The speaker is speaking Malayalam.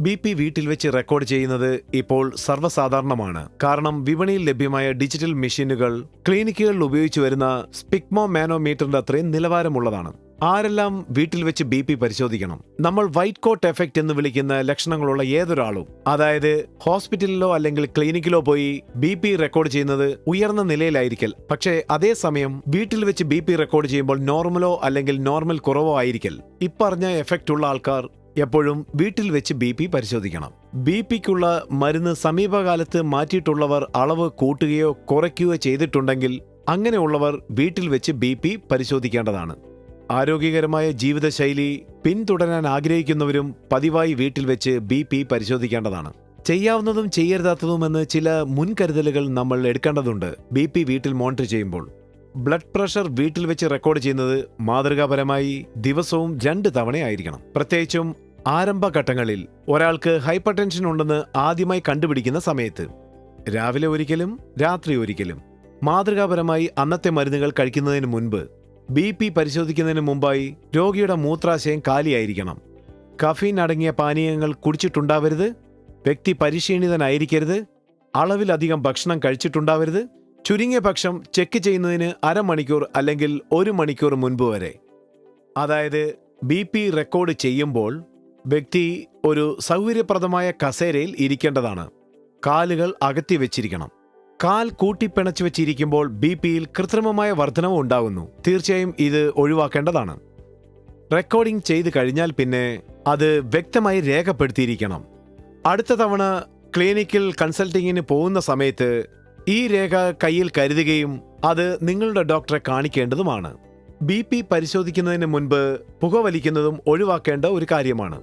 ബി പി വീട്ടിൽ വെച്ച് റെക്കോർഡ് ചെയ്യുന്നത് ഇപ്പോൾ സർവസാധാരണമാണ്. കാരണം വിപണിയിൽ ലഭ്യമായ ഡിജിറ്റൽ മെഷീനുകൾ ക്ലിനിക്കുകളിൽ ഉപയോഗിച്ചു വരുന്ന സ്പിക്മോ മാനോമീറ്ററിന്റെ അത്രയും നിലവാരമുള്ളതാണ്. ആരെല്ലാം വീട്ടിൽ വെച്ച് ബി പി പരിശോധിക്കണം? നമ്മൾ വൈറ്റ് കോട്ട് എഫക്റ്റ് എന്ന് വിളിക്കുന്ന ലക്ഷണങ്ങളുള്ള ഏതൊരാളും അതായത് ഹോസ്പിറ്റലിലോ അല്ലെങ്കിൽ ക്ലിനിക്കിലോ പോയി ബി പി റെക്കോർഡ് ചെയ്യുന്നത് ഉയർന്ന നിലയിലായിരിക്കൽ. പക്ഷേ അതേസമയം വീട്ടിൽ വെച്ച് ബി പി റെക്കോർഡ് ചെയ്യുമ്പോൾ നോർമലോ അല്ലെങ്കിൽ നോർമൽ കുറവോ ആയിരിക്കൽ. ഇപ്പറഞ്ഞ എഫക്റ്റ് ഉള്ള ആൾക്കാർ എപ്പോഴും വീട്ടിൽ വെച്ച് ബി പി പരിശോധിക്കണം. ബി പിക്കുള്ള മരുന്ന് സമീപകാലത്ത് മാറ്റിയിട്ടുള്ളവർ അളവ് കൂട്ടുകയോ കുറയ്ക്കുകയോ ചെയ്തിട്ടുണ്ടെങ്കിൽ അങ്ങനെയുള്ളവർ വീട്ടിൽ വെച്ച് ബി പി പരിശോധിക്കേണ്ടതാണ്. ആരോഗ്യകരമായ ജീവിതശൈലി പിന്തുടരാൻ ആഗ്രഹിക്കുന്നവരും പതിവായി വീട്ടിൽ വെച്ച് ബി പി പരിശോധിക്കേണ്ടതാണ്. ചെയ്യാവുന്നതും ചെയ്യരുതാത്തതുമെന്ന് ചില മുൻകരുതലുകൾ നമ്മൾ എടുക്കേണ്ടതുണ്ട്. ബി പി വീട്ടിൽ മോണിറ്റർ ചെയ്യുമ്പോൾ. ബ്ലഡ് പ്രഷർ വീട്ടിൽ വെച്ച് റെക്കോർഡ് ചെയ്യുന്നത് മാതൃകാപരമായി ദിവസവും രണ്ട് തവണയായിരിക്കണം. പ്രത്യേകിച്ചും ആരംഭഘട്ടങ്ങളിൽ ഒരാൾക്ക് ഹൈപ്പർ ടെൻഷൻ ഉണ്ടെന്ന് ആദ്യമായി കണ്ടുപിടിക്കുന്ന സമയത്ത്. രാവിലെ ഒരിക്കലും രാത്രി ഒരിക്കലും. മാതൃകാപരമായി അന്നത്തെ മരുന്നുകൾ കഴിക്കുന്നതിന് മുൻപ് ബി പി പരിശോധിക്കുന്നതിന് മുമ്പായി രോഗിയുടെ മൂത്രാശയം കാലിയായിരിക്കണം. കഫീൻ അടങ്ങിയ പാനീയങ്ങൾ കുടിച്ചിട്ടുണ്ടാവരുത്. വ്യക്തി പരിശീലിതനായിരിക്കരുത്. അളവിലധികം ഭക്ഷണം കഴിച്ചിട്ടുണ്ടാവരുത്. ചുരുങ്ങിയ പക്ഷം ചെക്ക് ചെയ്യുന്നതിന് അരമണിക്കൂർ അല്ലെങ്കിൽ ഒരു മണിക്കൂർ മുൻപ് വരെ. അതായത് ബി പി റെക്കോർഡ് ചെയ്യുമ്പോൾ വ്യക്തി ഒരു സൗകര്യപ്രദമായ കസേരയിൽ ഇരിക്കേണ്ടതാണ്. കാലുകൾ അകത്തി വെച്ചിരിക്കണം. കാൽ കൂട്ടിപ്പിണച്ചു വെച്ചിരിക്കുമ്പോൾ ബി പിയിൽ കൃത്രിമമായ വർധനവ് ഉണ്ടാകുന്നു. തീർച്ചയായും ഇത് ഒഴിവാക്കേണ്ടതാണ്. റെക്കോർഡിംഗ് ചെയ്ത് കഴിഞ്ഞാൽ പിന്നെ അത് വ്യക്തമായി രേഖപ്പെടുത്തിയിരിക്കണം. അടുത്ത തവണ ക്ലിനിക്കിൽ കൺസൾട്ടിങ്ങിന് പോകുന്ന സമയത്ത് ഈ രേഖ കയ്യിൽ കരുതുകയും അത് നിങ്ങളുടെ ഡോക്ടറെ കാണിക്കേണ്ടതുമാണ്. ബി പി പരിശോധിക്കുന്നതിന് മുൻപ് പുകവലിക്കുന്നതും ഒഴിവാക്കേണ്ട ഒരു കാര്യമാണ്.